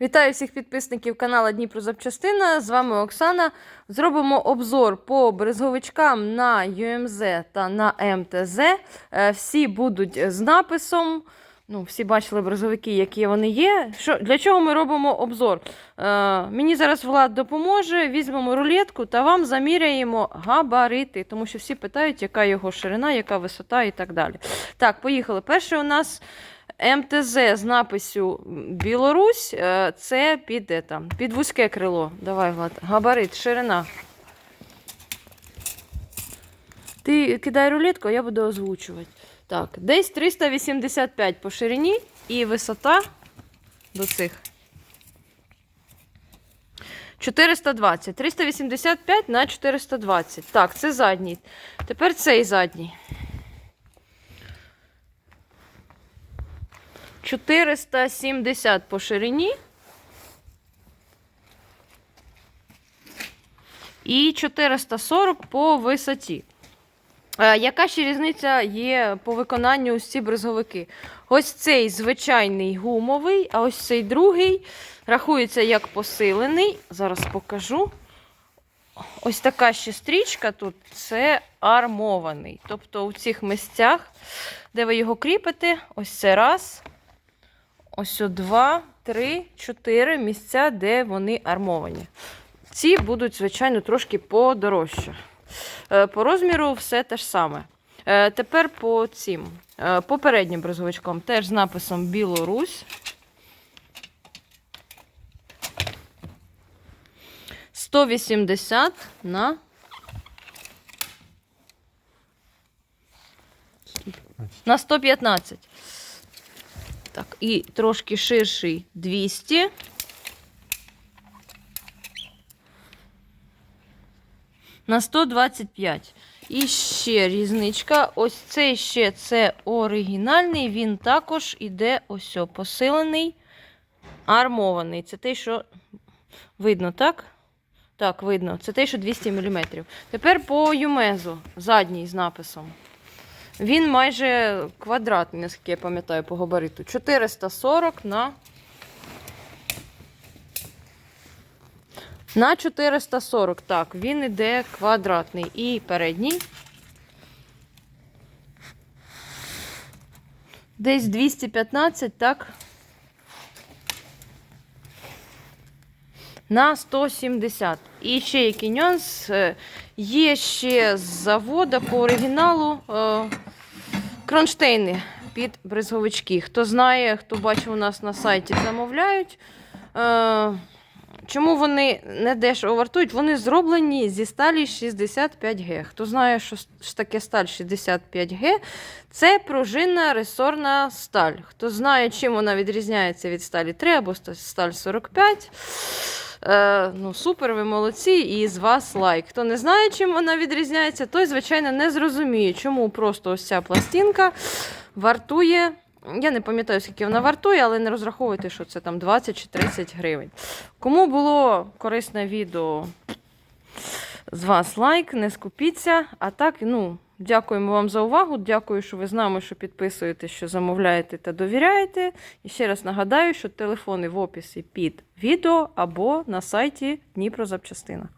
Вітаю всіх підписників каналу Дніпро Запчастина. З вами Оксана. Зробимо обзор по брезговичкам на UMZ та на МТЗ. Е, Всі будуть з написом. Ну, всі бачили брезговики, які вони є. Що, для чого ми робимо обзор? Е, мені зараз Влад допоможе. Візьмемо рулетку та вам заміряємо габарити, тому що всі питають, яка його ширина, яка висота і так далі. Так, поїхали. Перший у нас МТЗ з написю Білорусь. е, Це під, там, під вузьке крило. Давай, Влад. Габарит, ширина. Ти кидай рулетку, а я буду озвучувати. Так, десь 385 по ширині і висота до цих. 420. 385 на 420. Так, це задній. Тепер цей задній. 470 по ширині. І 440 по висоті. Е, Яка ще різниця є по виконанню ось ці брезговики? Ось цей звичайний гумовий, а ось цей другий рахується як посилений. Зараз покажу. Ось така ще стрічка тут це армований. Тобто у цих місцях, де ви його кріпите, ось це раз, ось два, три, чотири місця, де вони армовані. Ці будуть, звичайно, трошки подорожче. Е, По розміру все те ж саме. Е, Тепер по цим е, попереднім брезовичком теж з написом Білорусь. 180 на на 115. Так, і трошки ширший 200. на 125. І ще різничка. Ось цей ще це оригінальний, він також іде ось посилений, армований. Це те, що видно, так? Так, видно. Це те, що 200 мм. Тепер по юмезу, задній з написом. Він майже квадратний, наскільки я пам'ятаю, по габариту. 440 на На 440, так, він іде квадратний і передній. Десь 215, так. На 170. І ще який нюанс. е, Є ще з завода по оригіналу е, кронштейни під брезговички. Хто знає, хто бачив у нас на сайті, замовляють. Е, Чому вони не дешево вартують? Вони зроблені зі сталі 65Г. Хто знає, що таке сталь 65Г, це пружинна ресорна сталь. Хто знає, чим вона відрізняється від сталі 3 або сталь 45. Е, ну, супер, ви молодці, і з вас лайк. Хто не знає, чим вона відрізняється, той, звичайно, не зрозуміє, чому просто ось ця пластинка вартує. Я не пам'ятаю, скільки вона вартує, але не розраховуйте, що це там 20 чи 30 гривень. Кому було корисне відео, з вас лайк, не скупіться. А так, ну, дякуємо вам за увагу. Дякую, що ви з нами, що підписуєте, що замовляєте та довіряєте. І ще раз нагадаю, що телефони в описі під відео або на сайті Дніпро Запчастина.